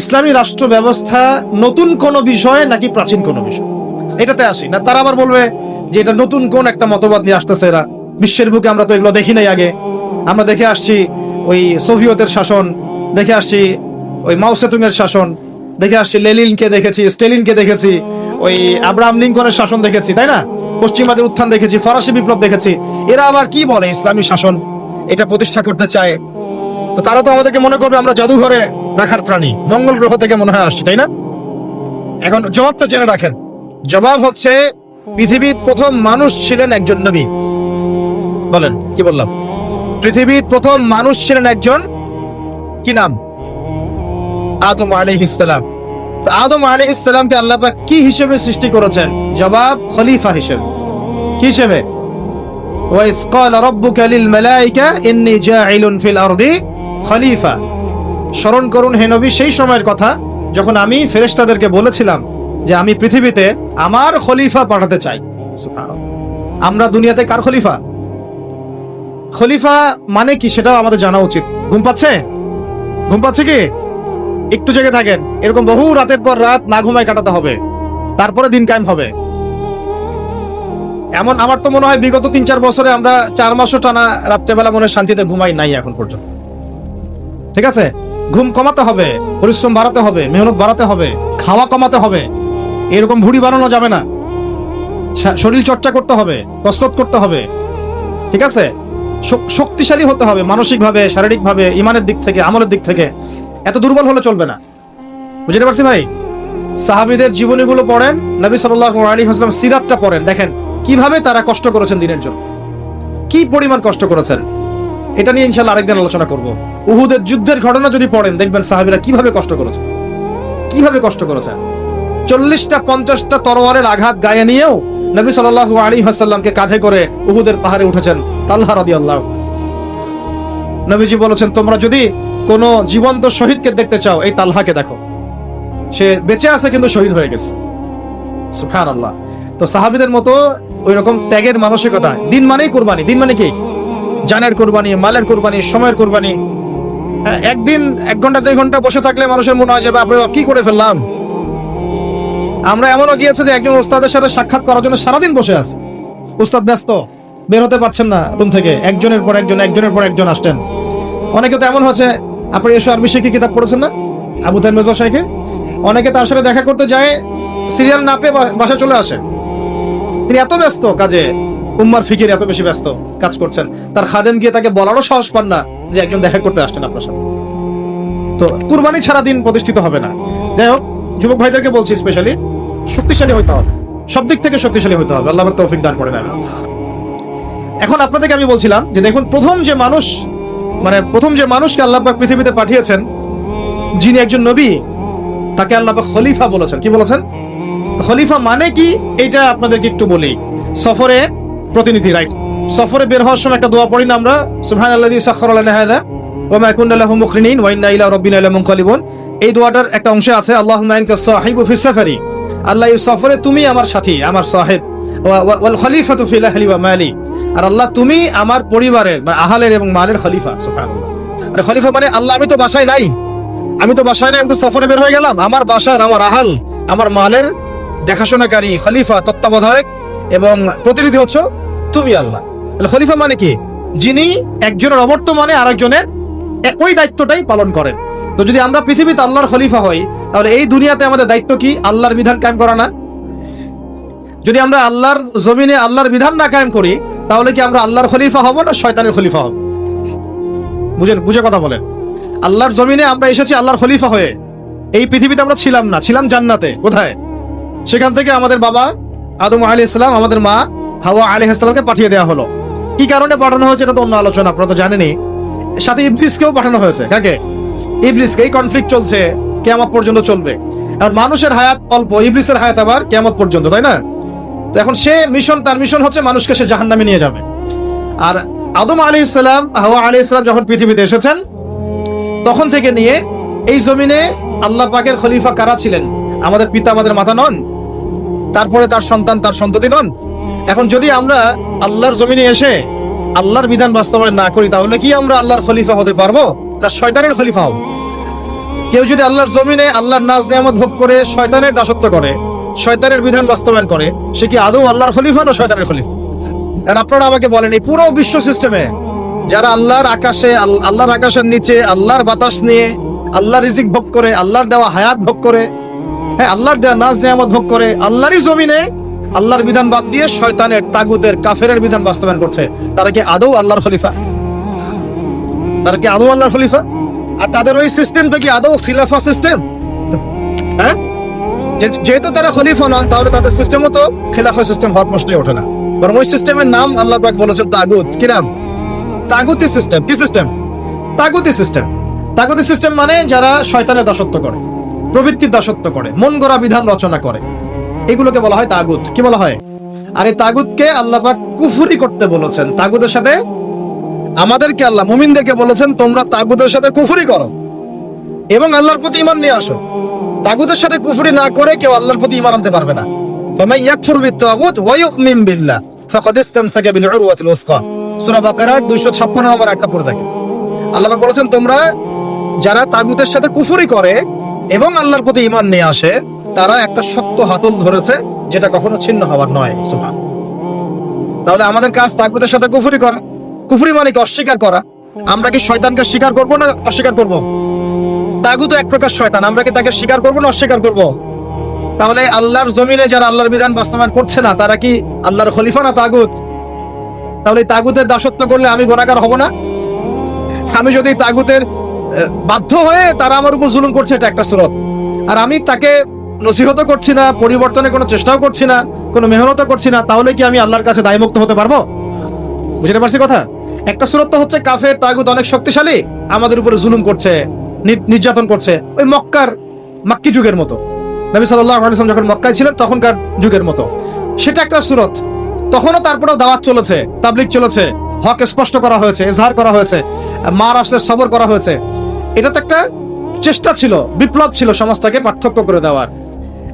ইসলামী রাষ্ট্র ব্যবস্থা নতুন কোন বিষয় নাকি প্রাচীন কোন বিষয়? এটাতে আসি। না, তারা আবার বলবে যে এটা নতুন কোন একটা মতবাদ নিয়ে আসতেছে এরা। বিশ্বের বুকে আমরা তো এগুলো দেখি নাই আগে। আমরা দেখে আসছি ওই সোভিয়েতের শাসন, দেখে আসছি ওই মাওসেতুং এর শাসন, দেখে আসছি লেলিনকে দেখেছি, স্টেলিনকে দেখেছি, ওই আব্রাহাম লিঙ্কনের শাসন দেখেছি, তাই না? পশ্চিমাদের উত্থান দেখেছি, ফরাসি বিপ্লব দেখেছি। এরা আবার কি বলে ইসলামী শাসন? এটা প্রতিষ্ঠা করতে চায়। তো তারা তো আমাদেরকে মনে করবে আমরা জাদুঘরে রাখার প্রাণী মঙ্গল গ্রহ থেকে মনে হয় আসছি তাই না এখন জবাবটা জেনে রাখেন জবাব হচ্ছে পৃথিবীর প্রথম মানুষ ছিলেন একজন নবী বলেন কি বললাম পৃথিবীর প্রথম মানুষ ছিলেন একজন কি নাম আদম আলাইহিসসালাম তো আদম আলাইহিসসালামকে আল্লাহ পাক কি হিসেবে সৃষ্টি করেছেন জবাব খলিফা হিসেবে কি হিসেবে وإذ قال ربك للملائكة إني جاعل في الأرض খলিফা স্মরণ করুন হে নবী, সেই সময়ের কথা যখন আমি ফেরেশতাদেরকে বলেছিলাম যে আমি পৃথিবীতে আমার খলিফা পাঠাতে চাই। আমরা দুনিয়াতে কার খলিফা? খলিফা মানে কি সেটাও আমাদের জানা উচিত। ঘুম পাচ্ছে? ঘুম পাচ্ছে কি? একটু জেগে থাকেন। এরকম বহু রাতের পর রাত না ঘুমায় কাটাতে হবে। তারপরে দিন কায়েম হবে। এমন আমার তো মনে হয় বিগত তিন চার বছরে আমরা চার মাসও টানা রাত্রেবেলা মনে শান্তিতে ঘুমাই নাই এখন পর্যন্ত। ঠিক আছে? ঘুম কমাতে হবে, পরিশ্রম বাড়াতে হবে, মেহনত বাড়াতে হবে, খাওয়া কমাতে হবে। এরকম ভুড়ি বানানো যাবে না। শরীর চর্চা করতে হবে, কসরত করতে হবে। ঠিক আছে? শক্তিশালী হতে হবে মানসিকভাবে, শারীরিকভাবে, ইমানের দিক থেকে, আমলের দিক থেকে। এত দুর্বল হলে চলবে না। বুঝতে পারছি ভাই? সাহাবিদের জীবনীগুলো পড়েন, নবী সাল্লাল্লাহু আলাইহি ওয়াসাল্লাম সিরাতটা পড়েন। দেখেন, কীভাবে তারা কষ্ট করেছেন দিনের জন্য। কি পরিমাণ কষ্ট করেছেন? এটা নিয়ে ইনশাআল্লাহ আরেকদিন আলোচনা করব। উহুদের যুদ্ধের ঘটনা যদি পড়েন, দেখবেন সাহাবীরা কীভাবে কষ্ট করেছেন কীভাবে কষ্ট করেছেন চল্লিশটা, পঞ্চাশটা তরোয়ারের আঘাত গায়ে নিয়েও নবী সাল্লাল্লাহু আলাইহি ওয়াসাল্লামকে কাঁধে করে উহুদের পাহাড়ে উঠেছেন তাল্লাহ রাদিয়াল্লাহু নবীজি বলেছেন, তোমরা যদি কোনো জীবন্ত শহীদকে দেখতে চাও, এই তালহাকে দেখো। সে বেঁচে আছে কিন্তু শহীদ হয়ে গেছে। সুফান আল্লাহ তো সাহাবিদের মতো ওই রকম ত্যাগের মানসিকতা, দিন মানেই কোরবানি, দিন মানে কি? জানের কোরবানি, মালের কোরবানি, সময়ের কোরবানি একদিন এক ঘণ্টা, দুই ঘণ্টা বসে থাকলে মানুষের মনে হয় যে বাপ, কি করে ফেললাম? আমরা এমনও গিয়েছে যে একজন ওস্তাদের সাথে সাক্ষাৎ করার জন্য সারাদিন বসে আছে। উস্তাদ ব্যস্ত, বের হতে পারছেন না রুম থেকে। একজনের পর একজন, একজনের পর একজন আসতেন অনেকে তো এমন হচ্ছে আপনি এসো আরবি শিখি কিতাব পড়েছেন না? আবু তাইম মেজর সাহেবকে? অনেকে তার সাথে দেখা করতে যায়, সিরিয়াল না পেয়ে বা- বাসায় চলে আসে। তিনি এত ব্যস্ত কাজে উম্মার ফিকির এত বেশি ব্যস্ত কাজ করছেন। তার খাদেম গিয়ে তাকে বলারও সাহস পান না যে একজন দেখা করতে আসছেন আপনার সাথে। তো কুরবানি ছাড়া দিন প্রতিষ্ঠিত হবে না। যাই হোক, যুবক ভাইদেরকে বলছি স্পেশালি শক্তিশালী হইতে হবে। সব দিক থেকে শক্তিশালী হইতে হবে। আল্লাহ তৌফিক দান করে নেবে এখন আপনাদেরকে আমি বলছিলাম যে দেখুন, প্রথম যে মানুষ মানে প্রথম যে মানুষকে আল্লাহবাক পৃথিবীতে পাঠিয়েছেন, যিনি একজন নবী, তাকে আল্লাহ পাক খলিফা বলেছেন। কি বলেছেন? খলিফা মানে কি? এটা আপনাদেরকে একটু বলি। সফরে প্রতিনিধি রাইট সফরে বের হওয়ার সময় একটা দোয়া পড়ি না আমরা। সুবহানাল্লাযী সাখখারা লানা হাদা ওয়া মা কুননা লাহু মুকরিনিন, ওয়া ইন্না ইলা রাব্বিনা এই দোয়াটার একটা অংশে আছে আনতা সাহিবু সাফারি, আল্লাহ, এই সফরে তুমি আমার সাথী, আমার সাহেব, ওয়া- ওয়া- ওয়াল খলিফাতু ফিল আহলি ওয়া মালি। আর আল্লাহ, তুমি আমার পরিবারের বা আহালের এবং মালের খলিফা, সুবহানাল্লাহ। আরে খলিফা মানে আল্লাহ, আমি তো বাসায় নাই। আমি তো বাসায় নাই, আমি তো সফরে বের হয়ে গেলাম। আমার বাসার আমার আহাল, আমার মালের দেখাশোনাকারী খলিফা, তত্ত্বাবধায়ক এবং প্রতিনিধি হচ্ছে তুমি আল্লাহ। খলিফা মানে কি? যিনি একজনের অবর্তমানে আরেকজনের ওই দায়িত্বটাই পালন করেন। তো যদি আমরা পৃথিবীতে আল্লাহর খলিফা হই, তাহলে এই দুনিয়াতে আমাদের দায়িত্ব কি? আল্লাহর বিধান কায়েম করা না? যদি আমরা আল্লাহর জমিনে আল্লাহর বিধান না কায়েম করি, তাহলে কি আমরা আল্লাহর খলিফা হব না শয়তানের খলিফা হব? বুঝেন, বুঝে কথা বলেন। আল্লাহর জমিনে আমরা এসেছি আল্লাহর খলিফা হয়ে। এই পৃথিবীতে আমরা ছিলাম না, ছিলাম জান্নাতে। কোথায়? সেখান থেকে আমাদের বাবা আদম আলী ইসলাম আমাদের মা হাওয়া আলী ইসলামকে পাঠিয়ে দেওয়া হলো। কি কারণে পাঠানো হয়েছে এটা তো অন্য আলোচনা, আপনারা তো জানেনই। সাথে ইবলিসকেও পাঠানো হয়েছে, কাকে? ইবলিসকে, এই কনফ্লিক্ট চলছে, কেয়ামত পর্যন্ত চলবে। আর মানুষের হায়াত অল্প, ইবলিসের হায়াত আবার কেয়ামত পর্যন্ত, তাই না? তো এখন সে মিশন তার মিশন হচ্ছে মানুষকে সে জাহান্নামে নিয়ে যাবে। আর আদম আলী ইসলাম হাওয়া আলী ইসলাম যখন পৃথিবীতে এসেছেন, তখন থেকে নিয়ে এই জমিনে আল্লাহ পাকের খলিফা কারা ছিলেন? আমাদের পিতা, আমাদের মাতা নন। তারপরে তার সন্তান, তার সন্ততি নন? এখন যদি আমরা আল্লাহর জমিনে এসে আল্লাহর বিধান বাস্তবায়ন না করি, তাহলে কি আমরা আল্লাহর খলিফা হতে পারব? তার শয়তানের খলিফা হব কেউ যদি আল্লাহর জমিনে আল্লাহর নাজ নিয়ামত ভোগ করে, শয়তানের দাসত্ব করে, শয়তানের বিধান বাস্তবায়ন করে, সে কি আদৌ আল্লাহর খলিফা না শয়তানের খলিফা? আর আপনারা আমাকে বলেন, এই পুরো বিশ্ব সিস্টেমে যারা আল্লাহর আকাশে আল্লাহর আকাশের নিচে, আল্লাহর বাতাস নিয়ে, আল্লাহর রিজিক ভোগ করে, আল্লাহর দেওয়া হায়াত ভোগ করে হ্যাঁ আল্লাহর দেওয়া নাজ নিয়ামত ভোগ করে, আল্লাহরই জমিনে আল্লাহর বিধান বাদ দিয়ে শয়তানের তাগুতের কাফেরের বিধান বাস্তবায়ন করছে। তারা কি আদৌ আল্লাহর খলিফা? তারা কি আদৌ আল্লাহর খলিফা? আর তাদের ওই সিস্টেমটা কি আদৌ খিলাফা সিস্টেম হ্যাঁ? যেহেতু তারা খলিফা নন, তাহলে তাদের সিস্টেমও তো খিলাফা সিস্টেম হওয়ার প্রশ্নই ওঠে না। বরং ওই সিস্টেমের নাম আল্লাহ পাক বলেছেন তাগুত। কি নাম? তাগুতি সিস্টেম কি সিস্টেম তাগুতি সিস্টেম তাগুতি সিস্টেম মানে যারা শয়তানের দাসত্ব করে, প্রবৃত্তির দাসত্ব করে, মন গড়া বিধান রচনা করে। এগুলোকে বলা হয় তাগুত। কি বলা হয়? আর এই তাগুতকে আল্লাহ পাক কুফুরি করতে বলেছেন। তাগুতের সাথে আমাদেরকে আল্লাহ, মুমিনদেরকে বলেছেন, তোমরা তাগুতের সাথে কুফুরি করো। এবং আল্লাহর প্রতি ইমান নিয়ে আসো। তাগুতের সাথে কুফরি না করে কেউ আল্লাহর প্রতি ইমান আনতে পারবে না। বিত্তাগুত ওয়া ইউমিন বিল্লাহ। ফাকাদ ইসতামসাকা বিল উরওয়াতিল উসকা। সূরা বাকারার 256 নম্বর একটা পড়ে থাকে আল্লাহ পাক বলেছেন, তোমরা যারা তাগুতের সাথে কুফরি করে এবং আল্লাহর প্রতি ইমান নিয়ে আসে তারা একটা শক্ত হাতল ধরেছে, যেটা কখনো ছিন্ন হওয়ার নয়, সুবহান। তাহলে আমাদের কাজ তাগুতের সাথে কুফরি করা। কুফরি মানে কি? অস্বীকার করা। আমরা কি শয়তানকে স্বীকার করব না অস্বীকার করব? তাগুত এক প্রকার শয়তান। আমরা কি তাকে স্বীকার করব না অস্বীকার করব? তাহলে আল্লাহর জমিনে যারা আল্লাহর বিধান বাস্তবায়ন করছে না, তারা কি আল্লাহর খলিফা না তাগুত তাহলে তাগুতের দাসত্ব করলে আমি গোনাগার হব না? আমি যদি তাগুতের বাধ্য হয়ে তারা আমার উপর জুলুম করছে, এটা একটা সুরত। আর আমি তাকে নসিহত করছি না, পরিবর্তনের কোনো চেষ্টাও করছি না, কোনো মেহনতও করছি না, তাহলে কি আমি আল্লাহর কাছে দায়মুক্ত হতে পারব? বুঝতে পারছি কথা? একটা সুরত তো হচ্ছে কাফের তাগুত অনেক শক্তিশালী, আমাদের উপরে জুলুম করছে নির্যাতন করছে, ওই মক্কার মাক্কি যুগের মতো। নবী ওয়াসাল্লাম যখন মক্কায় ছিলেন, তখনকার যুগের মতো। সেটা একটা সুরত। তখনও তারপরেও দাওয়াত চলেছে, তাবলিগ চলেছে, হক স্পষ্ট করা হয়েছে, এজহার করা হয়েছে, মার আসলে সবর করা হয়েছে। এটা তো একটা চেষ্টা ছিল, বিপ্লব ছিল সমাজটাকে পার্থক্য করে দেওয়ার।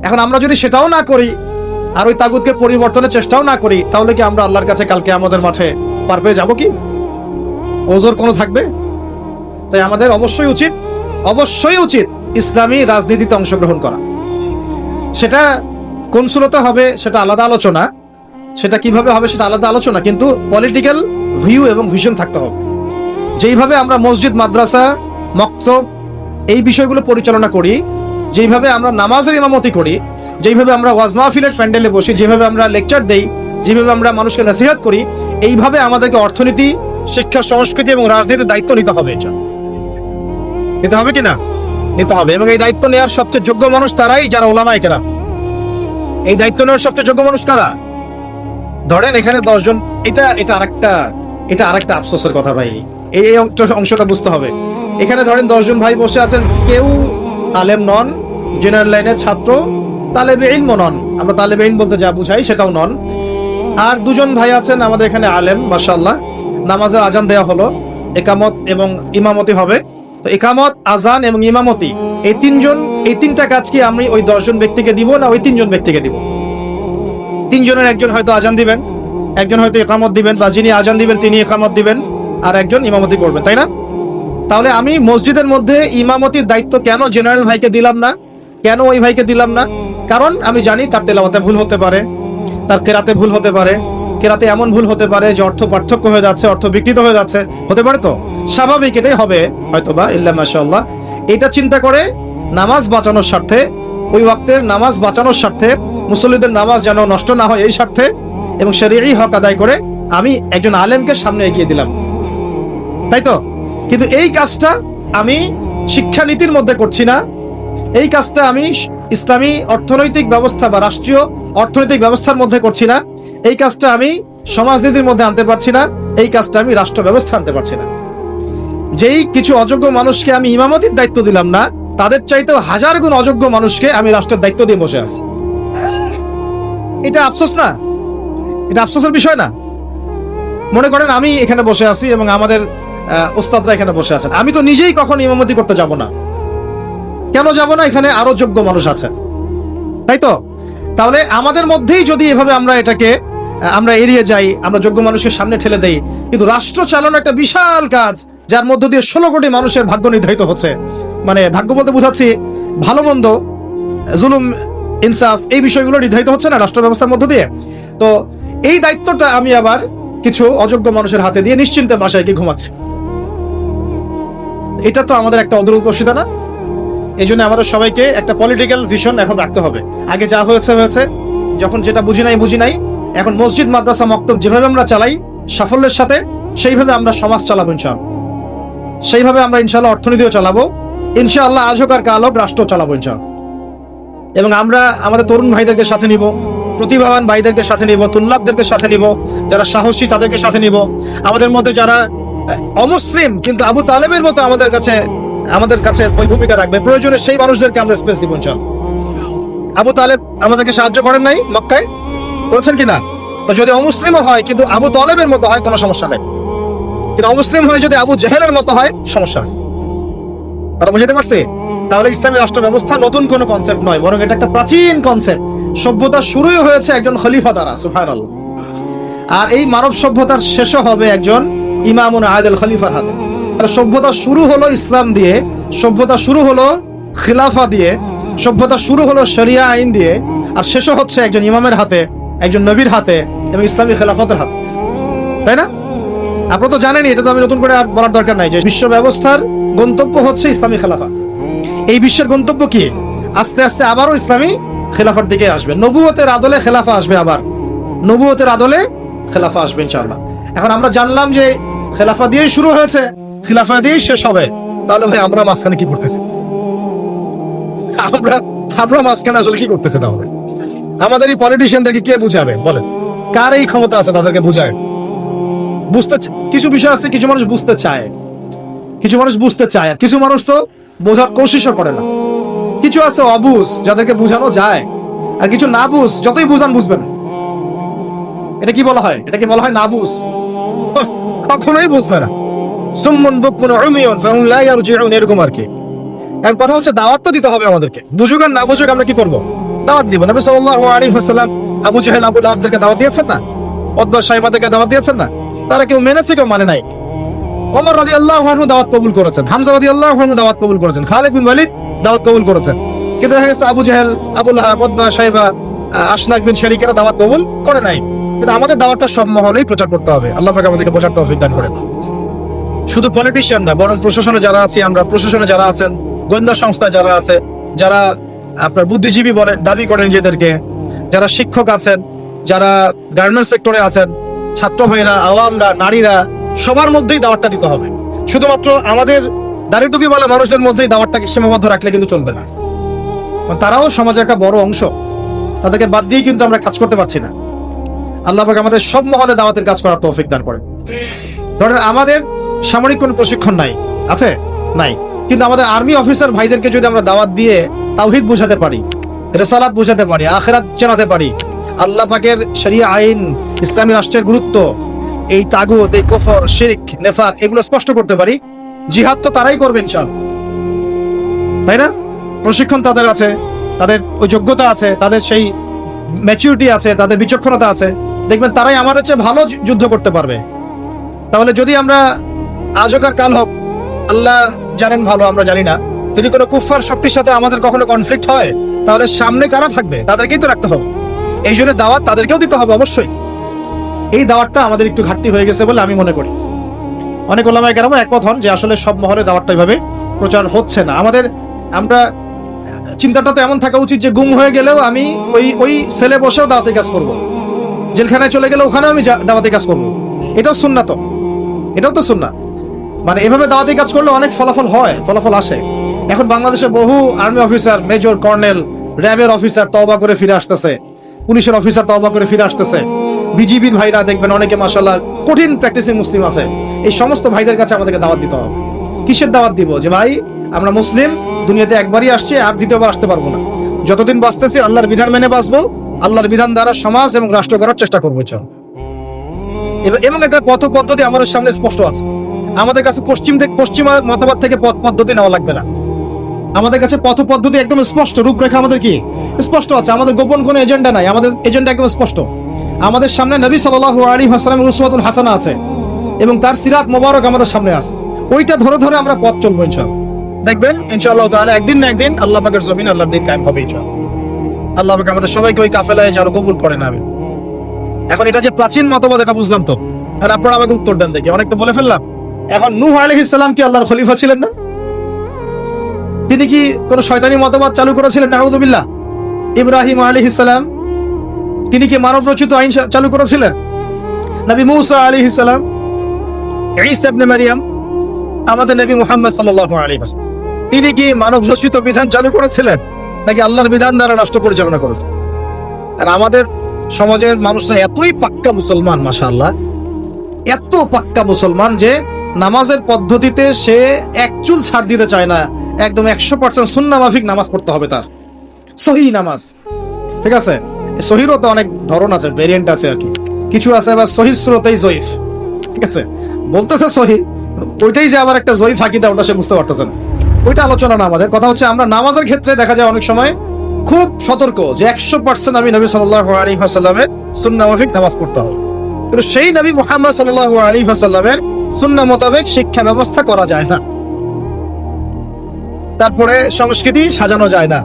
এখন আমরা যদি সেটাও না করি, আর ওই তাগুতকে পরিবর্তনের চেষ্টাও না করি, তাহলে কি আমরা আল্লাহর কাছে কালকে আমাদের মাঠে পার পেয়ে যাব কি? ওজোর কোনো থাকবে? তাই আমাদের অবশ্যই উচিত অবশ্যই উচিত ইসলামী রাজনীতিতে অংশগ্রহণ করা। সেটা কোন হবে সেটা আলাদা আলোচনা, সেটা কীভাবে হবে সেটা আলাদা আলোচনা, কিন্তু পলিটিক্যাল ভিউ এবং ভিশন থাকতে হবে। যেইভাবে আমরা মসজিদ, মাদ্রাসা, মক্তব এই বিষয়গুলো পরিচালনা করি যেইভাবে আমরা নামাজের ইমামতি করি, যেইভাবে আমরা ওয়াজ মাহফিলের প্যান্ডেলে বসি, যেভাবে আমরা লেকচার দেই, যেভাবে আমরা মানুষকে নসিহত করি, এইভাবে আমাদেরকে অর্থনীতি, শিক্ষা, সংস্কৃতি এবং রাজনীতির দায়িত্ব নিতে হবে এটা। নিতে হবে কি না? নিতে হবে এবং এই দায়িত্ব নেওয়ার সবচেয়ে যোগ্য মানুষ তারাই যারা ওলামাই কেরা এই দায়িত্ব নেওয়ার সবচেয়ে যোগ্য মানুষ কারা? ধরেন এখানে দশজন, এটা এটা আরেকটা এটা আরেকটা আফসোসের কথা ভাই। এই অংশটা বুঝতে হবে। এখানে ধরেন দশজন ভাই বসে আছেন, কেউ আলেম নন জেনারেল লাইনের ছাত্র, তালেবে ইলম নন। আমরা তালেবে ইলম বলতে যা বুঝাই সেটাও নন। আর দুজন ভাই আছেন আমাদের এখানে আলেম, মাশাআল্লাহ। নামাজের আজান দেয়া হলো, একামত এবং ইমামতি হবে। তো একামত, আজান এবং ইমামতি, এই তিনজন, এই তিনটা কাজ কি আমি ওই দশজন ব্যক্তিকে দিব না ওই তিনজন ব্যক্তিকে দিব। তিনজনের একজন হয়তো আজান দিবেন, একজন হয়তো একামত দিবেন বা যিনি আজান দিবেন তিনি একামত দিবেন, আর একজন ইমামতি করবেন, তাই না? তাহলে আমি মসজিদের মধ্যে ইমামতির দায়িত্ব কেন জেনারেল ভাইকে দিলাম না? কেন ওই ভাইকে দিলাম না? কারণ আমি জানি তার তেলাওয়াতে ভুল হতে পারে, তার কেরাতে ভুল হতে পারে, কেরাতে এমন ভুল হতে পারে যে অর্থ পার্থক্য হয়ে যাচ্ছে, অর্থ বিকৃত হয়ে যাচ্ছে, হতে পারে তো? স্বাভাবিক এটাই হবে হয়তো বা ইল্লা মাশাআল্লাহ। এটা চিন্তা করে নামাজ বাঁচানোর স্বার্থে, ওই ওয়াক্তের নামাজ বাঁচানোর স্বার্থে, মুসল্লিদের নামাজ যেন নষ্ট না হয় এই স্বার্থে, এবং শরীরই হক আদায় করে আমি একজন আলেমকে সামনে এগিয়ে দিলাম। তাই তো? কিন্তু এই কাজটা আমি শিক্ষানীতির মধ্যে করছি না। এই কাজটা আমি ইসলামী অর্থনৈতিক ব্যবস্থা বা রাষ্ট্রীয় অর্থনৈতিক ব্যবস্থার মধ্যে করছি না। এই কাজটা আমি সমাজনীতির মধ্যে আনতে পারছি না। এই কাজটা আমি রাষ্ট্র ব্যবস্থা আনতে পারছি না। যেই কিছু অযোগ্য মানুষকে আমি ইমামতির দায়িত্ব দিলাম না, তাদের চাইতেও হাজার গুণ অযোগ্য মানুষকে আমি রাষ্ট্রের দায়িত্ব দিয়ে বসে আছি। এটা আফসোস না? এটা আফসোসের বিষয় না? মনে করেন আমি এখানে বসে আছি এবং আমাদের ওস্তাদরা এখানে বসে আছেন। আমি তো নিজেই কখন ইমামতি করতে যাব না। কেন যাব না? এখানে আরও যোগ্য মানুষ আছে। তাই তো? তাহলে আমাদের মধ্যেই যদি এভাবে আমরা এটাকে আমরা এড়িয়ে যাই, আমরা যোগ্য মানুষের সামনে ঠেলে দেই, কিন্তু রাষ্ট্র চালানো একটা বিশাল কাজ, যার মধ্য দিয়ে ষোলো কোটি মানুষের ভাগ্য নির্ধারিত হচ্ছে। মানে ভাগ্য বলতে বোঝাচ্ছি, ভালো মন্দ, জুলুম, ইনসাফ, এই বিষয়গুলো নির্ধারিত হচ্ছে না রাষ্ট্র ব্যবস্থার মধ্য দিয়ে। তো এই দায়িত্বটা আমি আবার কিছু অযোগ্য মানুষের হাতে দিয়ে নিশ্চিন্তে বাসায় গিয়ে ঘুমাচ্ছি। এটা তো আমাদের একটা অদূরদর্শিতা না? এই জন্য আমাদের সবাইকে একটা পলিটিক্যাল ভিশন এখন রাখতে হবে। আগে যা হয়েছে হয়েছে। যখন যেটা বুঝি নাই বুঝি নাই। এখন মসজিদ, মাদ্রাসা, মক্তব যেভাবে আমরা চালাই, সাফল্যের সাথে সেইভাবে আমরা সমাজ চালাবো ইনশাআল্লাহ। সেইভাবে আমরা ইনশাআল্লাহ অর্থনীতিও চালাবো। ইনশাআল্লাহ আজ হোক আর কাল হোক রাষ্ট্র চালাবো ইনশাআল্লাহ। এবং আমরা আমাদের তরুণ ভাইদেরকে সাথে নিব, প্রতিভাবান ভাইদেরকে সাথে নিব, তুল্লাবদেরকে সাথে নিব, যারা সাহসী তাদেরকে সাথে নিব। আমাদের মধ্যে যারা অমুসলিম, কিন্তু আবু তালেবের মতো আমাদের কাছে আমাদের কাছে ওই ভূমিকা রাখবে। প্রয়োজনে সেই মানুষদেরকে আমরা স্পেস দিব, ইনশাআল্লাহ। আবু তালেব আমাদেরকে সাহায্য করেন নাই মক্কায়? করেছেন কিনা? যদি অমুসলিমও হয়, কিন্তু আবু তালেবের মতো হয়, কোনো সমস্যা নেই। কিন্তু অমুসলিম হয়ে, যদি আবু জেহেলের মতো হয়, সমস্যা আছে। কথা বুঝতে পারছি? তাহলে ইসলামী রাষ্ট্র ব্যবস্থা নতুন কোনো কনসেপ্ট নয়, বরং এটা একটা প্রাচীন কনসেপ্ট সভ্যতা শুরুই হয়েছে একজন খলিফা দ্বারা, সুবহানাল্লাহ। আর এই মানব সভ্যতার শেষও হবে একজন ইমামুন আয়দুল খলিফার হাতে। সভ্যতা শুরু হলো ইসলাম দিয়ে, সভ্যতা শুরু হলো খিলাফা দিয়ে, সভ্যতা শুরু হলো শরিয়া আইন দিয়ে, আর শেষও হচ্ছে একজন ইমামের হাতে, একজন নবীর হাতে এবং ইসলামী খেলাফতের হাতে। তাই না? আপনারা তো জানেনই, এটা তো আমি নতুন করে আর বলার দরকার নাই যে বিশ্ব ব্যবস্থার গন্তব্য হচ্ছে ইসলামী খেলাফা। এই বিশ্বের গন্তব্য কি? আস্তে আস্তে আবারও ইসলামী খেলাফার দিকে আসবে। নবুয়তের আদলে খেলাফা আসবে আবার। নবুয়তের আদলে খেলাফা আসবে ইনশাআল্লাহ। এখন আমরা জানলাম যে খেলাফা দিয়েই শুরু হয়েছে। খেলাফা দিয়েই শেষ হবে। তাহলে ভাই, আমরা মাঝখানে কি করতেছি? আমরা আমরা মাঝখানে আসলে কি করতেছে তাহলে? আমাদের এই পলিটিশিয়ানদেরকে কে বুঝাবে? বলেন। কার এই ক্ষমতা আছে তাদেরকে বুঝায়? বুঝতে কিছু বিষয় আছে, কিছু মানুষ বুঝতে চায়। কিছু মানুষ বুঝতে চায়। কিছু মানুষ তো বোঝার কোশিশও করে না। কিছু আছে অবুঝ, যাদেরকে বোঝানো যায়। আর কিছু না বুঝ, যতই বুঝান বুঝবেন। এটা কি বলা হয়? এটা কি বলা হয় না বুঝ? কখনোই বুঝবে না। সুম্মুন বুকমুন উমিয়ুন, ফাহুম লা ইয়ারজিউন, এরকম আর কি। এখন কথা হচ্ছে, দাওয়াত তো দিতে হবে আমাদেরকে। বুঝুক আর না বুঝুক, আমরা কি করব? দাওয়াত দিব। নবী সাল্লাল্লাহু আলাইহি ওয়াসাল্লাম আবু জাহেল, আবু লাহাবদেরকে দাওয়াত দিয়েছেন না? উতবা সাইবাদেরকে দাওয়াত দিয়েছেন না? তারা কেউ মেনেছে, কেউ মানে নাই। ওমর রাদিয়াল্লাহু আনহু দাওয়াত কবুল করেছেন। হামজা রাদিয়াল্লাহু আনহু দাওয়াত কবুল করেছেন। খালিদ বিন ওয়ালিদ দাওয়াত কবুল করেছেন। কিন্তু দেখা গেছে আবু জাহেল, আবু লাহাব সাইবা আশনাক বিন শরীকেরা দাওয়াত কবুল করে নাই। কিন্তু আমাদের দাওয়াতটা সব মহলেই প্রচার করতে হবে। আল্লাহ পাক আমাদেরকে বোঝার তৌফিক দান করেন শুধু পলিটিশিয়ান না বরং প্রশাসনে যারা আছি, আমরা প্রশাসনে যারা আছেন, গোয়েন্দা সংস্থায় যারা আছে, যারা আপনার বুদ্ধিজীবী বলে, দাবি করেন নিজেদেরকে, যারা শিক্ষক আছেন, যারা গার্মেন্ট সেক্টরে আছেন, ছাত্র ভাইরা আওয়ামরা, নারীরা, সবার মধ্যেই দাওয়াতটা দিতে হবে। শুধুমাত্র আমাদের দাড়ি টুপি বলা মানুষদের মধ্যেই দাওয়াতটাকে সীমাবদ্ধ রাখলে কিন্তু চলবে না। তারাও সমাজের একটা বড় অংশ। তাদেরকে বাদ দিয়ে কিন্তু আমরা কাজ করতে পারছি না। আল্লাহ পাক আমাদের সব মহলে দাওয়াতের কাজ করার তৌফিক দান করেন। ধরেন আমাদের সামরিক কোনো প্রশিক্ষণ নাই, আছে? নাই। কিন্তু আমাদের আর্মি অফিসার ভাইদেরকে যদি আমরা দাওয়াত দিয়ে তাওহিদ বোঝাতে পারি, রেসালাত বোঝাতে পারি, আখেরাত জানাতে পারি, আল্লাহ পাকের শরিয়া আইন, ইসলামী রাষ্ট্রের গুরুত্ব, এই তাগুত, এই কফর, শিরিক, নেফাক, এগুলো স্পষ্ট করতে পারি, জিহাদ তো তারাই করবেন চাল তাই না? প্রশিক্ষণ তাদের আছে, তাদের ওই যোগ্যতা আছে, তাদের সেই ম্যাচিউরিটি আছে, তাদের বিচক্ষণতা আছে। দেখবেন তারাই আমার হচ্ছে ভালো যুদ্ধ করতে পারবে। তাহলে যদি আমরা আজকার কাল হোক, আল্লাহ জানেন ভালো, আমরা জানি না। যদি কোনো কুফার শক্তির সাথে আমাদের কখনো কনফ্লিক্ট হয়, তাহলে সামনে কারা থাকবে? তাদেরকেই তো রাখতে হবে। এই জন্য দাওয়াত তাদেরকেও দিতে হবে অবশ্যই। এই দাওয়াতটা আমাদের একটু ঘাটতি হয়ে গেছে বলে আমি মনে করি। অনেক ওলামায় কেরামও একমত হন যে আসলে সব মহলে দাওয়াতটা এভাবে প্রচার হচ্ছে না। আমাদের, আমরা, চিন্তাটা তো এমন থাকা উচিত যে গুম হয়ে গেলেও আমি ওই ওই সেলে বসেও দাওয়াতের কাজ করব। জেলখানায় চলে গেলে ওখানেও আমি দাওয়াতের কাজ করব। এটাও শুননা তো। এটাও তো শুননা মানে এভাবে দাওয়াতি কাজ করলে অনেক ফলাফল হয়, ফলাফল আসে। এখন বাংলাদেশে বহু আর্মি অফিসার, মেজর, কর্নেল, র্যাবের অফিসার তওবা করে ফিরে আসতেছে। পুলিশের অফিসার তওবা করে ফিরে আসতেছে। বিজিবির ভাইরা দেখবেন অনেকে মাসাল্লাহ কঠিন প্র্যাকটিসিং মুসলিম আছে। এই সমস্ত ভাইদের কাছে আমাদেরকে দাওয়াত দিতে হবে। কিসের দাওয়াত দিব? যে ভাই, আমরা মুসলিম, দুনিয়াতে একবারই আসছি, আর দ্বিতীয়বার আসতে পারব না। যতদিন বাঁচতেছি, আল্লাহর বিধান মেনে বাঁচবো। আল্লাহর বিধান দ্বারা সমাজ এবং রাষ্ট্র করার চেষ্টা করব এবং একটা পথ পদ্ধতি আমাদের সামনে স্পষ্ট আছে। আমাদের কাছে পশ্চিম থেকে পশ্চিমা মতবাদ থেকে পথ পদ্ধতি নেওয়া লাগবে না। আমাদের কাছে পথ পদ্ধতি একদম স্পষ্ট। রূপরেখা আমাদের কি? স্পষ্ট আছে। আমাদের গোপন কোনো এজেন্ডা নাই। আমাদের এজেন্ডা একদম স্পষ্ট। আমাদের সামনে নবী সাল্লাল্লাহু আলাইহি ওয়াসাল্লামের উসওয়াতুল হাসানা আছে এবং তার সিরাত মোবারক আমাদের সামনে আছে। ওইটা ধরে ধরে আমরা পথ চলবো, ইনশাআল্লাহ। দেখবেন, ইনশাআল্লাহ তাআলা একদিন না একদিন আল্লাহ পাকের জমিন আল্লাহর দিন কায়েম হবে, ইনশাআল্লাহ। আল্লাহ পাক আমাদের সবাইকে ওই কাফেলায় যেন কবুল করেন আমি এখন এটা যে প্রাচীন মতবাদ, এটা বুঝলাম তো। আর আপনারা আমাকে উত্তর দেন দেখি। অনেক তো বলে ফেললাম। এখন নূহ আলাইহিস সালাম কি আল্লাহর খলিফা ছিলেন না? তিনি কি কোন শয়তানি মতবাদ চালু করেছিলেন? নাউযুবিল্লাহ ইব্রাহিম আলাইহিস সালাম। তিনি কি মানব রচিত আইন চালু করেছিলেন? নবী মূসা আলাইহিস সালাম। ঈসা ইবনে মারিয়াম। আমাদের নবী মুহাম্মদ আলাইহি ওয়াসাল্লাম। তিনি কি মানব রচিত বিধান চালু করেছিলেন? নাকি আল্লাহর বিধান দ্বারা রাষ্ট্র পরিচালনা করেছেন আর আমাদের সমাজের মানুষরা এতই পাক্কা মুসলমান, মাশাআল্লাহ, এত পাক্কা মুসলমান যে নামাজের পদ্ধতিতে সে এক চুল ছাড় দিতে চায় না। একদম একশো পার্সেন্ট সুন্না মাফিক নামাজ পড়তে হবে তার। সহি নামাজ। ঠিক আছে? সহিরও তো অনেক ধরন আছে ভেরিয়েন্ট আছে আর কি। কিছু আছে আবার সহি স্রোতেই জয়ীফ। ঠিক আছে? বলতেছে সহি, ওইটাই যে আবার একটা জয়ীফ ফাঁকি দেয় ওটা সে বুঝতে পারতেছে না। ওইটা আলোচনা না আমাদের। কথা হচ্ছে আমরা নামাজের ক্ষেত্রে দেখা যায় অনেক সময় খুব সতর্ক যে একশো পার্সেন্ট আমি নবী সাল্লাহ আলী হাসাল্লামের সুন্না মাফিক নামাজ পড়তে হবে। কিন্তু সেই নবী মুহাম্মদ সাল্লাহ আলী হাসাল্লামের সুন্না মোতাবেক শিক্ষা ব্যবস্থা করা যায় না। তারপরে সংস্কৃতি সাজানো যায় না।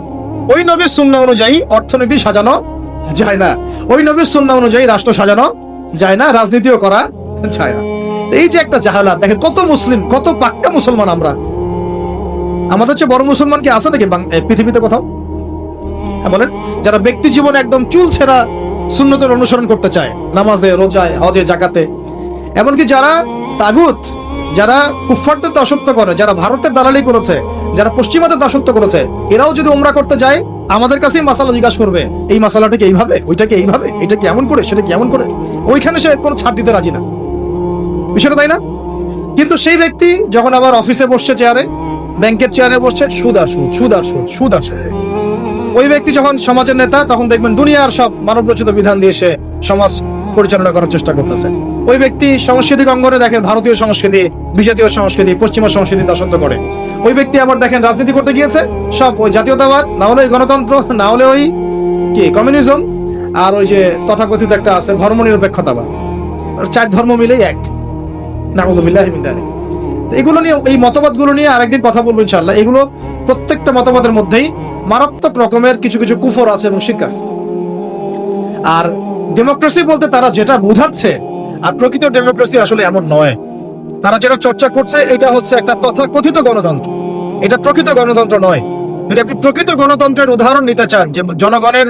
ওই নবীর সুন্না অনুযায়ী অর্থনীতি সাজানো যায় না। ওই নবীর সুন্না অনুযায়ী রাষ্ট্র সাজানো যায় না, রাজনীতিও করা যায় না। এই যে একটা জাহালাত, দেখেন কত মুসলিম, কত পাক্কা মুসলমান আমরা। আমাদের চেয়ে বড় মুসলমান কি আছে নাকি পৃথিবীতে কোথাও? হ্যাঁ বলেন। যারা ব্যক্তি জীবনে একদম চুল ছেঁড়া সুন্নতের অনুসরণ করতে চায়, নামাজে, রোজায়, হজে, জাকাতে। এমনকি যারা তাগুত, যারা কুফফারদের দাসত্ব করে, যারা ভারতের দালালি করেছে, যারা পশ্চিমাদের দাসত্ব করেছে, এরাও যদি ওমরা করতে যায়, আমাদের কাছেই মাসালা জিজ্ঞাসা করবে, এই মাসালাটা কি এইভাবে? ওইটাকে এইভাবে? এটা কি এমন করে? সেটা কেমন করে? ওইখানে সে কোনো ছাড় দিতে রাজি না। বিষয়টা তাই না? কিন্তু সেই ব্যক্তি যখন আবার অফিসে বসছে চেয়ারে ব্যাংকের চেয়ারে বসছে সুদ সুদ সুদ সুদ সুদ সুদ ওই ব্যক্তি যখন সমাজের নেতা, তখন দেখবেন দুনিয়ার সব মানব রচিত বিধান দিয়ে সে সমাজ পরিচালনা করার চেষ্টা করতেছে। ওই ব্যক্তি সাংস্কৃতিক অঙ্গনে দেখেন ভারতীয় সংস্কৃতি, বিজাতীয় সংস্কৃতি, পশ্চিমা সংস্কৃতি দাসত্ব করে। ওই ব্যক্তি আবার দেখেন রাজনীতি করতে গিয়েছে, সব ওই জাতীয়তাবাদ, না হলে গণতন্ত্র, না হলে ওই কি, কমিউনিজম, আর ওই যে তথাকথিত একটা আছে ধর্ম নিরপেক্ষতাবাদ চার ধর্ম মিলেই এক। মিন যালিক। তো এগুলো নিয়ে, এই মতবাদগুলো নিয়ে আরেকদিন কথা বলব ইনশাআল্লাহ। এগুলো প্রত্যেকটা মতবাদের মধ্যেই মারাত্মক রকমের কিছু কিছু কুফর আছে এবং শিক আছে। আর ডেমোক্রেসি বলতে তারা যেটা বোঝাচ্ছে, আর প্রকৃত ডেমোক্রেসি আসলে এমন নয়। তারা যেটা চর্চা করছে, এটা হচ্ছে একটা তথাকথিত গণতন্ত্র। এটা প্রকৃত গণতন্ত্র নয়। যদি আপনি প্রকৃত গণতন্ত্রের উদাহরণ নিতে চান, যে জনগণের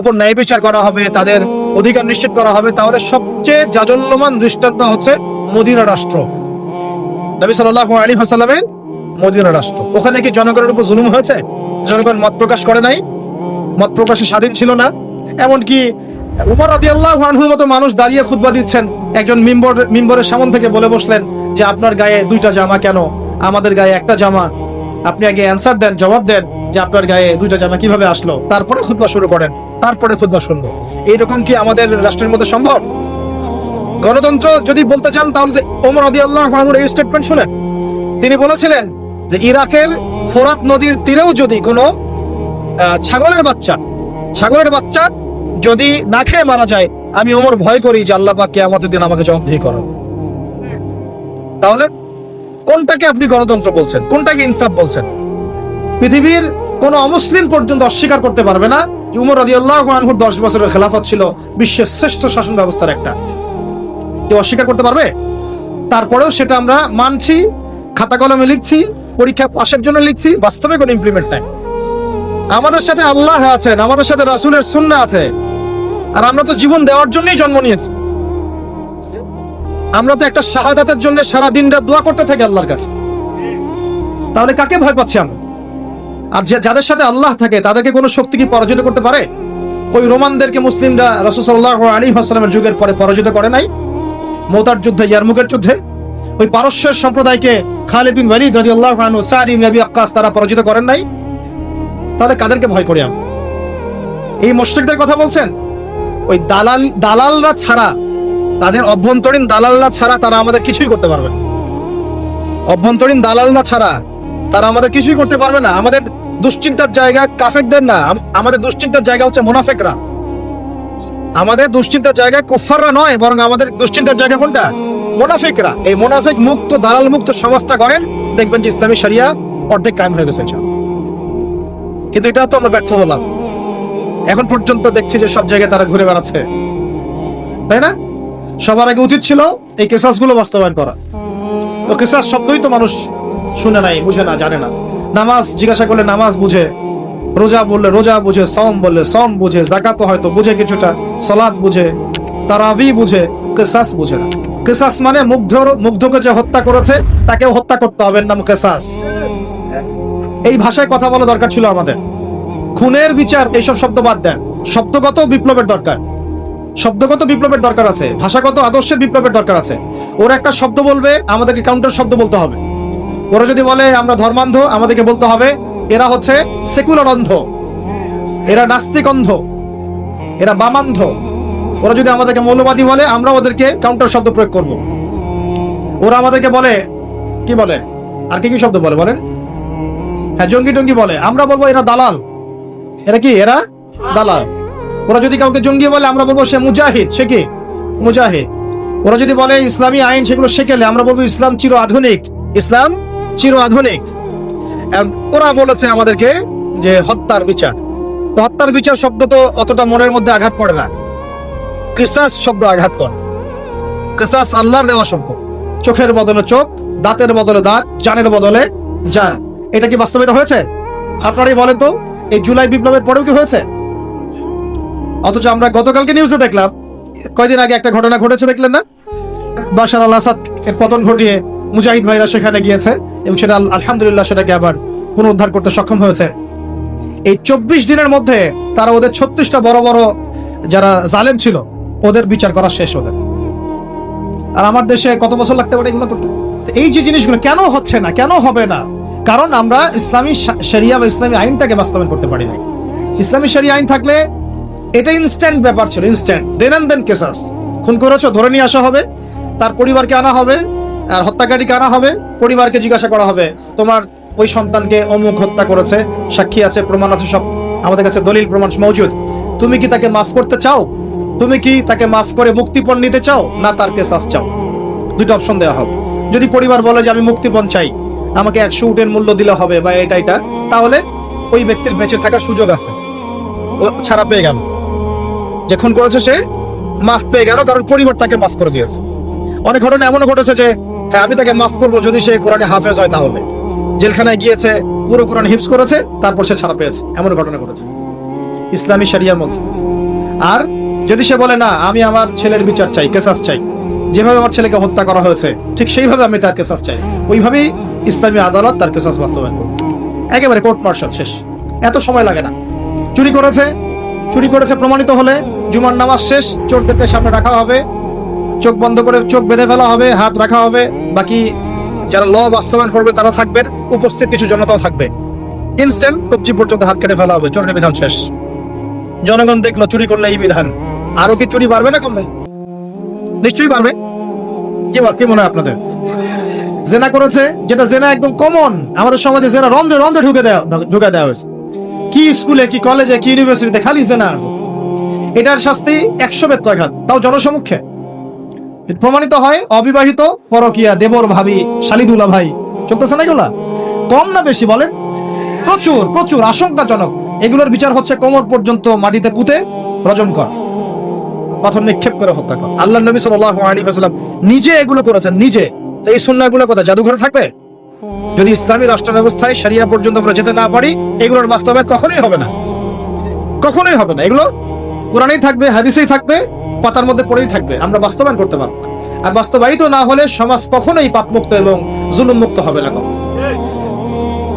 উপর ন্যায় বিচার করা হবে, তাদের অধিকার নিশ্চিত করা হবে, তাহলে সবচেয়ে জাজল্যমান দৃষ্টান্ত হচ্ছে মদিনা রাষ্ট্র। নবী সাল্লাল্লাহু আলাইহি ওয়াসাল্লামের মদিনা রাষ্ট্র। ওখানে কি জনগণের উপর জুলুম হয়েছে? জনগণ মত প্রকাশ করে নাই? মত প্রকাশে স্বাধীন ছিল না? এমনকি উমর রাদিয়াল্লাহু আনহুর মতো মানুষ দাঁড়িয়ে খুতবা দিচ্ছেন। একজন মিম্বর মিম্বরের সামন থেকে বলে বসলেন যে, আপনার গায়ে দুইটা জামা কেন? আমাদের গায়ে একটা জামা। আপনি আগে অ্যানসার দেন, জবাব দেন যে, আপনার গায়ে দুইটা জামা কীভাবে আসলো? তারপরে খুতবা শুরু করেন। তারপরে খুতবা শুনব। এইরকম কি আমাদের রাষ্ট্রের মধ্যে সম্ভব? গণতন্ত্র যদি বলতে চান, তাহলে ওমর আদি আল্লাহ এই স্টেটমেন্ট শুনেন। তিনি বলেছিলেন যে ইরাকের ফোরাত নদীর তীরেও যদি কোনো ছাগলের বাচ্চা ছাগলের বাচ্চা যদি না খেয়ে মারা যায়, আমি ওমর ভয় করি যে আল্লাহ পাক আমাদের দিন আমাকে জবাবদিহি করো তাহলে কোনটাকে আপনি গণতন্ত্র বলছেন? কোনটাকে ইনসাফ বলছেন? পৃথিবীর কোন অমুসলিম পর্যন্ত অস্বীকার করতে পারবে না যে উমর রাজি আল্লাহ আনহুর দশ বছরের খেলাফত ছিল বিশ্বের শ্রেষ্ঠ শাসন ব্যবস্থার একটা। কেউ অস্বীকার করতে পারবে? তারপরেও সেটা আমরা মানছি, খাতা কলমে লিখছি, পরীক্ষা পাশের জন্য লিখছি, বাস্তবে কোনো ইমপ্লিমেন্ট নাই। আমাদের সাথে আল্লাহ আছেন, আমাদের সাথে রাসূলের সুন্নাহ আছে। আর আমরা তো জীবন দেওয়ার জন্যই জন্ম নিয়েছি। আমরা তো একটা শাহাদাতের জন্য সারা দিন রাত দোয়া করতে থাকি আল্লাহর কাছে। তাহলে কাকে ভয় পাচ্ছি আমরা? আর যে- যাদের সাথে আল্লাহ থাকে, তাদেরকে কোনো শক্তি কি পরাজিত করতে পারে? ওই রোমানদেরকে মুসলিমরা রাসূলুল্লাহ আলী হাসলামের যুগের পরে পরাজিত করে নাই? মোতার যুদ্ধে ইয়ারমুকের যুদ্ধে। ওই পারস্যের সম্প্রদায়কে খালিদ বিন ওয়ালিদ রাদিয়াল্লাহু আনহু সাদ ইবনে আবি আক্কাস তারা পরাজিত করেন নাই। তাহলে কাদেরকে ভয় করি আমরা? এই মুশরিকদের কথা বলছেন? ওই দালাল, দালালরা ছাড়া, তাদের অভ্যন্তরীণ দালালরা ছাড়া তারা আমাদের কিছুই করতে পারবে না। অভ্যন্তরীণ দালালরা ছাড়া তারা আমাদের কিছুই করতে পারবে না। আমাদের দুশ্চিন্তার জায়গা কাফেরদের না। আমাদের দুশ্চিন্তার জায়গা হচ্ছে মুনাফেকরা। আমাদের দুশ্চিন্তার জায়গা কুফাররা নয়, বরং আমাদের দুশ্চিন্তার জায়গা কোনটা? মোনাফিকরা। এই মোনাফিক মুক্ত, দালাল মুক্ত সমাজটা করেন দেখবেন যে ইসলামী শরিয়া অর্ধেক কায়েম হয়ে গেছে কিন্তু এটা তো আমরা ব্যর্থ হলাম। এখন পর্যন্ত দেখছি যে সব জায়গায় তারা ঘুরে বেড়াচ্ছে। তাই না? সবার আগে উচিত ছিল এই কেসাসগুলো বাস্তবায়ন করা। তো কেসাস শব্দই তো মানুষ শুনে নাই, বুঝে না, জানে না। নামাজ, জিজ্ঞাসা করলে নামাজ বুঝে। রোজা বললে রোজা বুঝে সম বললে সম বুঝে জাকাত হয়তো বুঝে কিছুটা সলাদ বুঝে, তারাবি বুঝে, কেসাস বুঝে না। কেসাস মানে মুগ্ধ, মুগ্ধকে যে হত্যা করেছে, তাকেও হত্যা করতে হবে নাম কেসাস। এই ভাষায় কথা বলা দরকার ছিল আমাদের। খুনের বিচার, এইসব শব্দ বাদ দেন। শব্দগত বিপ্লবের দরকার। শব্দগত বিপ্লবের দরকার আছে। ভাষাগত আদর্শের বিপ্লবের দরকার আছে। ওরা একটা শব্দ বলবে, আমাদেরকে কাউন্টার শব্দ বলতে হবে। ওরা যদি বলে, আমরা ধর্মান্ধ, আমাদেরকে বলতে হবে এরা হচ্ছে সেকুলার অন্ধ। এরা নাস্তিক অন্ধ। এরা বামান্ধ ওরা যদি আমাদেরকে মৌলবাদী বলে আমরা ওদেরকে কাউন্টার শব্দ প্রয়োগ করব। ওরা আমাদেরকে বলে, কি বলে? আর কি কি শব্দ বলে বলেন? হ্যাঁ জঙ্গি টঙ্গি বলে। আমরা বলব এরা দালাল। এরা কি? এরা দালাল। ওরা যদি কাউকে জঙ্গি বলে, আমরা বলব সে মুজাহিদ। সে কি? মুজাহিদ। ওরা যদি বলে, ইসলামী আইন সেগুলো শেখেলে, আমরা বলব ইসলাম চির আধুনিক ইসলাম চির আধুনিক ওরা বলেছে আমাদেরকে যে হত্যার বিচার। তো হত্যার বিচার শব্দ তো অতটা মনের মধ্যে আঘাত পড়ে না। কিসাস শব্দ আঘাত করে। কিসাস আল্লাহর দেওয়া শব্দ। চোখের বদলে চোখ, দাঁতের বদলে দাঁত, জানের বদলে জান। এটা কি বাস্তবিত হয়েছে? আপনারাই বলেন তো, এই জুলাই বিপ্লবের পরেও কি হয়েছে? অথচ আমরা গতকালকে নিউজে দেখলাম, কয়দিন আগে একটা ঘটনা ঘটেছে, দেখলেন না? বাশার আল আসাদ এর পতন ঘটিয়ে মুজাহিদ ভাইরা সেখানে গিয়েছে এবং সেটা আলহামদুলিল্লাহ সেটাকে আবার পুনরুদ্ধার করতে সক্ষম হয়েছে। এই চব্বিশ দিনের মধ্যে তারা ওদের ছত্রিশটা বড় বড় যারা জালেম ছিল, ওদের বিচার করা শেষ ওদের। আর আমার দেশে কত বছর লাগতে পারে এগুলো করতে? এই যে জিনিসগুলো, কেন হচ্ছে না, কেন হবে না? কারণ আমরা ইসলামী শরিয়া বা ইসলামী আইনটাকে বাস্তবায়ন করতে পারি না ইসলামী শরিয়া আইন থাকলে এটা ইনস্ট্যান্ট ব্যাপার ছিল ইনস্ট্যান্ট দেন দেন কেসাস খুন করেছ, ধরে নিয়ে আসা হবে, তার পরিবারকে আনা হবে আর হত্যাকারী আনা হবে? পরিবারকে জিজ্ঞাসা করা হবে। তোমার ওই সন্তানকে অমুক হত্যা করেছে, সাক্ষী আছে, প্রমাণ আছে, সব আমাদের কাছে দলিল, প্রমাণ মজুদ। তুমি কি তাকে মাফ করতে চাও? তুমি কি তাকে মাফ করে মুক্তিপণ নিতে চাও? না, তার কেসাস চাও। দুটো অপশন দেওয়া হবে। যদি পরিবার বলে যে, আমি মুক্তিপণ চাই, আমাকে একশো উটের মূল্য দিলে হবে বা এটা এটা, তাহলে ওই ব্যক্তির বেঁচে থাকার সুযোগ আছে। ছাড়া পেয়ে গেল। যে খুন করেছে সে, মাফ পেয়ে গেল, কারণ পরিবার তাকে মাফ করে দিয়েছে। অনেক ঘটনা এমনও ঘটেছে যে হ্যাঁ আমি তাকে মাফ করব যদি সে কোরআনে হাফেজ হয় তাহলে। জেলখানায় গিয়েছে, পুরো কোরআন হিপস করেছে, তারপর সে ছাড়া পেয়েছে। এমন ঘটনা ঘটেছে। ইসলামী শরিয়ার মধ্যে। আর যদি সে বলে, না, আমি আমার ছেলের বিচার চাই, কেসাস চাই। যেভাবে আমার ছেলেকে হত্যা করা হয়েছে, ঠিক সেইভাবে আমি তার কেসাস চাই। ওইভাবেই ইসলামী আদালত তার কেসাস বাস্তবায়ন করবে। একেবারে কোর্ট মার্শাল শেষ। এত সময় লাগে না। চুরি করেছে চুরি করেছে প্রমাণিত হলে, জুমার নামাজ শেষ চোরদেরকে সামনে রাখা হবে। চোখ বন্ধ করে চোখ বেঁধে ফেলা হবে, হাত রাখা হবে। বাকি যারা ল বাস্তবায়ন করবে, তারা থাকবেন। উপস্থিত কিছু জনতাও থাকবে। ইনস্ট্যান্ট কবজি পর্যন্ত হাত কেটে ফেলা হবে। চোরের বিধান শেষ। জনগণ দেখল, চুরি করলে এই বিধান। আরও কি চুরি বাড়বে না কমবে? নিশ্চয়ই বাড়বে। কি কি মনে হয় আপনাদের? জেনা করেছে যেটা জেনা একদম কমন আমাদের সমাজে জেনা রন্ধে রন্ধে ঢুকে দেওয়া ঢুকে দেওয়া হয়েছে। কি স্কুলে, কি কলেজে কি ইউনিভার্সিটিতে খালি জেনা এটার শাস্তি একশো বেত্রাঘাত তাও জনসমক্ষে। প্রমাণিত হয় অবিবাহিত পরকিয়া দেবর ভাবি শালিদুলা ভাই। চলতেছে না এগুলা? কম না বেশি বলেন? প্রচুর প্রচুর, আশঙ্কাজনক। এগুলোর বিচার হচ্ছে কোমর পর্যন্ত মাটিতে পুঁতে রজম কর। পাথর নিক্ষেপ করে হত্যা কর। আল্লাহ নবী সাল্লাল্লাহু আলাইহি ওয়াসাল্লাম নিজে এগুলো করেছেন, নিজে। তো এই সুন্নাহগুলো কথা জাদুঘরে থাকবে? যদি ইসলামী রাষ্ট্র ব্যবস্থায় শরিয়া পর্যন্ত আমরা যেতে না পারি, এগুলোর বাস্তবায়ন কখনোই হবে না। কখনোই হবে না। এগুলো কোরআনেই থাকবে, হাদিসেই থাকবে পাতার মধ্যে পড়েই থাকবে আমরা বাস্তবায়ন করতে পারব। আর বাস্তবায়িত না হলে সমাজ কখনোই পাপমুক্ত এবং জুলুম মুক্ত হবে না কখনো।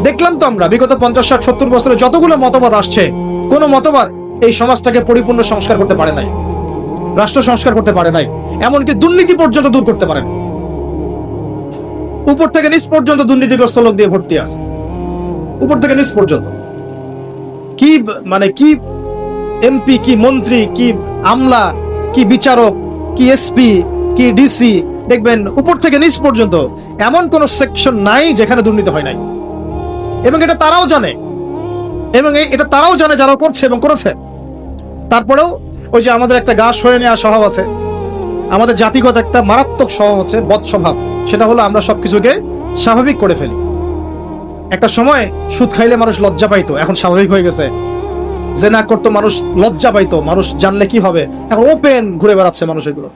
দেখলাম তো আমরা, বিগত পঞ্চাশ, ষাট, সত্তর বছরে যতগুলো মতবাদ আসছে, কোন মতবাদ এই সমাজটাকে পরিপূর্ণ সংস্কার করতে পারে নাই, রাষ্ট্র সংস্কার করতে পারে নাই, এমনকি দুর্নীতি পর্যন্ত দূর করতে পারে উপর থেকে নিচ পর্যন্ত দুর্নীতিগ্রস্ত লোক দিয়ে ভর্তি আছে উপর থেকে নিচ পর্যন্ত কি মানে কি এমপি কি মন্ত্রী, কি আমলা, কি বিচারক, কি এসপি, কি ডিসি, দেখবেন উপর থেকে নিচ পর্যন্ত এমন কোন সেকশন নাই যেখানে দুর্নীতি হয় নাই। এবং এটা তারাও জানে। এবং এটা তারাও জানে যারা করছে এবং করেছে। তারপরেও ওই যে আমাদের একটা গা সয়ে নেওয়া স্বভাব আছে। আমাদের জাতিগত একটা মারাত্মক স্বভাব হচ্ছে বদ স্বভাব। সেটা হলো আমরা সবকিছুকে স্বাভাবিক করে ফেলি। একটা সময় সুদ খাইলে মানুষ লজ্জা পাইতো, এখন স্বাভাবিক হয়ে গেছে। জেনা করতো মানুষ লজ্জা পাইতো, মানুষ জানলে কি হবে? এখন ওপেন ঘুরে বেড়াচ্ছে মানুষ এগুলো।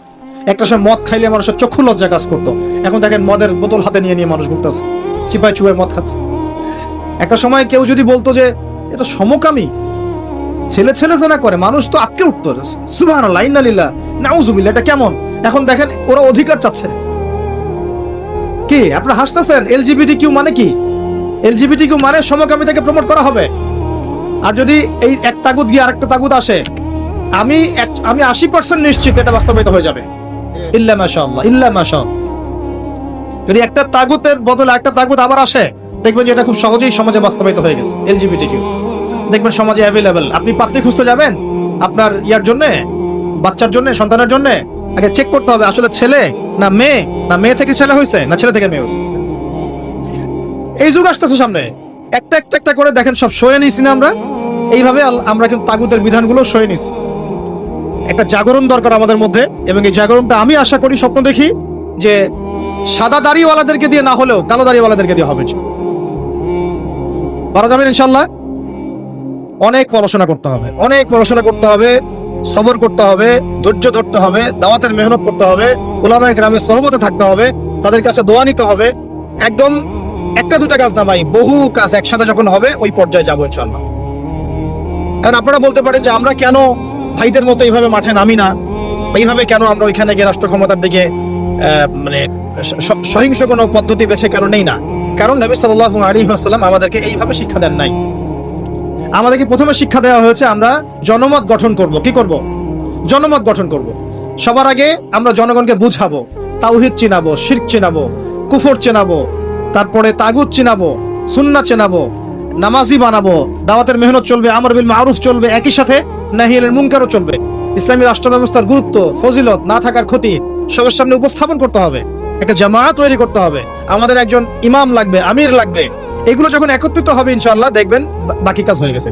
একটা সময় মদ খাইলে মানুষের চক্ষু লজ্জা কাজ করতো। এখন দেখেন মদের বোতল হাতে নিয়ে নিয়ে মানুষ ঘুরতেছে। চিপায় চুপায় মদ খাচ্ছে। একটা সময় কেউ যদি বলতো যে এটা সমকামী। ছেলে ছেলে জেনা করে, মানুষ তো আটকে উঠতো। সুবাহ লাইনালিল্লাহ নাউজুবিল্লাহ, এটা কেমন? এখন দেখেন ওরা অধিকার চাচ্ছে। কি? আপনারা হাসতেছেন? এলজিবিটি কিউ মানে কি? এলজিবিটি কিউ মানে সমকামিতাকে প্রমোট করা হবে। আর যদি এই এক তাগুদ গিয়ে আরেকটা তাগুদ আসে, আমি আমি আশি পার্সেন্ট নিশ্চিত এটা বাস্তবায়িত হয়ে যাবে। ইল্লা মাশাআল্লাহ ইল্লা মাশাআল্লাহ। যদি একটা তাগুতের বদলে একটা তাগুত আবার আসে, দেখবেন যে এটা খুব সহজেই সমাজে বাস্তবায়িত হয়ে গেছে এলজিবিটি কিউ দেখবেন সমাজে অ্যাভেলেবেল আপনি পাত্রী খুঁজতে যাবেন, আপনার ইয়ার জন্য, বাচ্চার জন্য, সন্তানের জন্য, আগে চেক করতে হবে আসলে ছেলে না মেয়ে না মেয়ে থেকে ছেলে হয়েছে, না ছেলে থেকে মেয়ে হয়েছে। এই যুগ আসতেছে সামনে। একটা একটা একটা করে দেখেন, সব সয়ে নিছি না আমরা। এইভাবে আমরা কিন্তু তাগুতের বিধানগুলো সয়ে নিছি একটা জাগরণ দরকার আমাদের মধ্যে, এবং এই জাগরণটা আমি আশা করি, স্বপ্ন দেখি যে সাদা দাড়িওয়ালাদেরকে দিয়ে না হলেও কালো দাড়িওয়ালাদেরকে দিয়ে হবে। পারা যাবেন ইনশাল্লাহ অনেক পড়াশোনা করতে হবে, অনেক পড়াশোনা করতে হবে, সবর করতে হবে, ধৈর্য ধরতে হবে, দাওয়াতের মেহনত করতে হবে, ওলামায় গ্রামের সহমতে থাকতে হবে, তাদের কাছে দোয়া নিতে হবে। একদম একটা দুটা কাজ না ভাই, বহু কাজ একসাথে যখন হবে, ওই পর্যায়ে যাব ইনশাল্লাহ এখন আপনারা বলতে পারেন যে আমরা কেন ভাইদের মতো এইভাবে মাঠে নামি না? এইভাবে কেন আমরা ওইখানে গিয়ে রাষ্ট্র ক্ষমতার দিকে মানে সহিংস কোনো পদ্ধতি বেছে কেন নেই না। কারণ নবী সাল্লাহ আলী আসসালাম আমাদেরকে এইভাবে শিক্ষা দেন নাই। আমাদেরকে প্রথমে শিক্ষা দেওয়া হয়েছে, আমরা জনমত গঠন করব। কি করব? জনমত গঠন করব। সবার আগে আমরা জনগণকে বুঝাবো, তাওহিদ চিনাবো, শিরক চিনাবো, কুফর চেনাবো তারপরে তাগুদ চেনাবো সুন্না চেনাবো, নামাজি বানাবো, দাওয়াতের মেহনত চলবে, আমর বিল মারুফ চলবে, একই সাথে নাহিয়ালের মুনকারও চলবে। ইসলামী রাষ্ট্র ব্যবস্থার গুরুত্ব, ফজিলত, না থাকার ক্ষতি, সবার সামনে উপস্থাপন করতে হবে, একটা জামায়াত তৈরি করতে হবে, আমাদের একজন ইমাম লাগবে, আমির লাগবে, এগুলো যখন একত্রিত হবে ইনশাল্লাহ দেখবেন বাকি কাজ হয়ে গেছে।